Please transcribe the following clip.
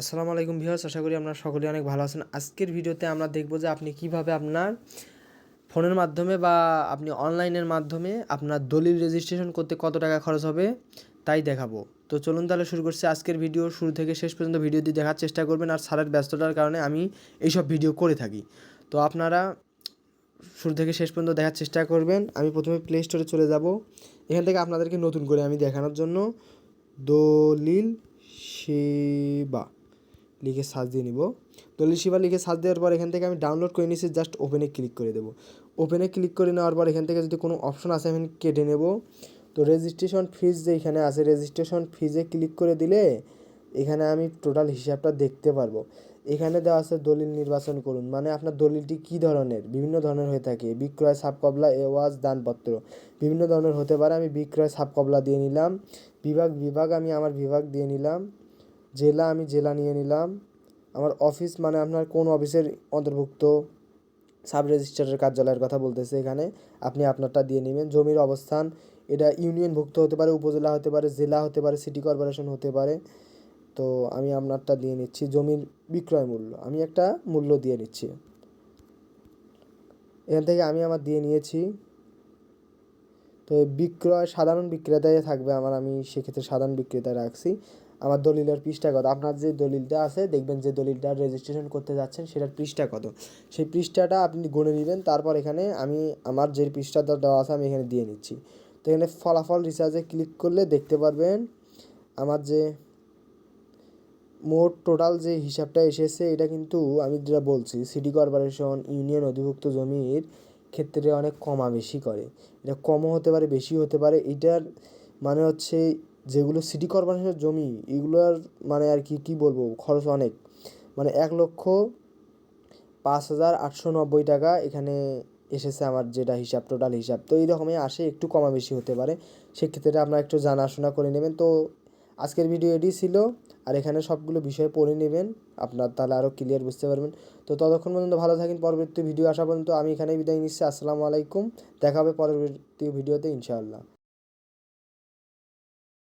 আসসালামু আলাইকুম ভিউয়ার্স, আশা করি আপনারা সকলেই অনেক ভালো আছেন। আজকের ভিডিওতে আমরা দেখব যে আপনি কীভাবে আপনার ফোনের মাধ্যমে বা আপনি অনলাইনের মাধ্যমে আপনার দলিল রেজিস্ট্রেশন করতে কত টাকা খরচ হবে তাই দেখাবো। তো চলুন তাহলে শুরু করছি আজকের ভিডিও। শুরু থেকে শেষ পর্যন্ত ভিডিও দিয়ে দেখার চেষ্টা করবেন আর স্যারের ব্যস্ততার কারণে আমি এইসব ভিডিও করে থাকি। তো আপনারা শুরু থেকে শেষ পর্যন্ত দেখার চেষ্টা করবেন। আমি প্রথমে প্লে স্টোরে চলে যাব। এখান থেকে আপনাদেরকে নতুন করে আমি দেখানোর জন্য দলিল সেবা। লিখে সার্চ দিয়ে নিব। দলিল সেবা লিখে সার্চ দেওয়ার পর এখান থেকে আমি ডাউনলোড করে নিয়েছি জাস্ট ওপেনে ক্লিক করে দেবো। ওপেনে ক্লিক করে নেওয়ার পর এখান থেকে যদি কোনো অপশন আছে আমি কেটে নেব। তো রেজিস্ট্রেশন ফিজ যে এখানে আছে রেজিস্ট্রেশন ফিজে ক্লিক করে দিলে এখানে আমি টোটাল হিসাবটা দেখতে পারব। এখানে দেওয়া আছে দলিল নির্বাচন করুন মানে আপনার দলিলটি কী ধরনের? বিভিন্ন ধরনের হয়ে থাকে। বিক্রয় সাবকবলা, এওয়াজ, দানপত্র। বিভিন্ন ধরনের হতে পারে, আমি বিক্রয় সাবকবলা দিয়ে নিলাম। বিভাগ বিভাগ, আমি আমার বিভাগ দিয়ে নিলাম। জেলা আমি জেলা নিয়ে নিলাম। আমার অফিস মানে আপনার কোন অফিসের অন্তর্ভুক্ত? সাব রেজিস্ট্রারের কার্যালয়ের কথা বলতেছে এখানে। আপনি আপনারটা দিয়ে নেবেন। জমির অবস্থান, এটা ইউনিয়নভুক্ত হতে পারে, উপজেলা হতে পারে, জেলা হতে পারে সিটি কর্পোরেশন হতে পারে। তো আমি আপনারটা দিয়ে নিচ্ছি জমির বিক্রয় মূল্য। আমি একটা মূল্য দিয়ে নিচ্ছি। এখান থেকে আমি আমার দিয়ে নিয়েছি। তো বিক্রয়, সাধারণ বিক্রেতায় থাকবে আমার। আমি সেক্ষেত্রে সাধারণ বিক্রেতা রাখছি। আমার দলিলের পৃষ্ঠা কত? আপনার যে দলিলটা আছে, দেখবেন যে দলিলটা রেজিস্ট্রেশন করতে যাচ্ছেন, সেটার পৃষ্ঠা কত? সেই পৃষ্ঠাটা আপনি গুনে নেবেন, তারপর এখানে আমি আমার যে পৃষ্ঠাটা দেওয়া আছে, আমি এখানে দিয়ে নিচ্ছি। তো এখানে ফলাফল রিসার্চে ক্লিক করলে দেখতে পারবেন, আমার যে মোট টোটাল যে হিসাবটা এসেছে, এটা কিন্তু আমি যেটা বলছি সিটি কর্পোরেশন ইউনিয়ন অধিভুক্ত জমির ক্ষেত্রে অনেক কমা বেশি করে। এটা কমও হতে পারে বেশি হতে পারে, এটার মানে হচ্ছে যেগুলো সিটি কর্পোরেশনের জমি, এগুলোর মানে আর কি, কী বলব, খরচ অনেক। মানে এক লক্ষ পাঁচ হাজার আটশো নব্বই টাকা এখানে এসেছে আমার যেটা হিসাব টোটাল হিসাব। তো এইরকমই আসে, একটু কমা বেশি হতে পারে। সেক্ষেত্রে আপনারা একটু জানাশোনা করে নেবেন। তো আজকের ভিডিও এটি ছিল। আর এখানে সবগুলো বিষয় পড়ে নেবেন। আপনার তাহলে আরও ক্লিয়ার বুঝতে পারবেন। তো ততক্ষণ পর্যন্ত ভালো থাকেন। পরবর্তী ভিডিও আসা পর্যন্ত আমি এখানেই বিদায় নিচ্ছি। আসসালামু আলাইকুম। দেখা হবে পরবর্তী ভিডিওতে ইনশাআল্লাহ।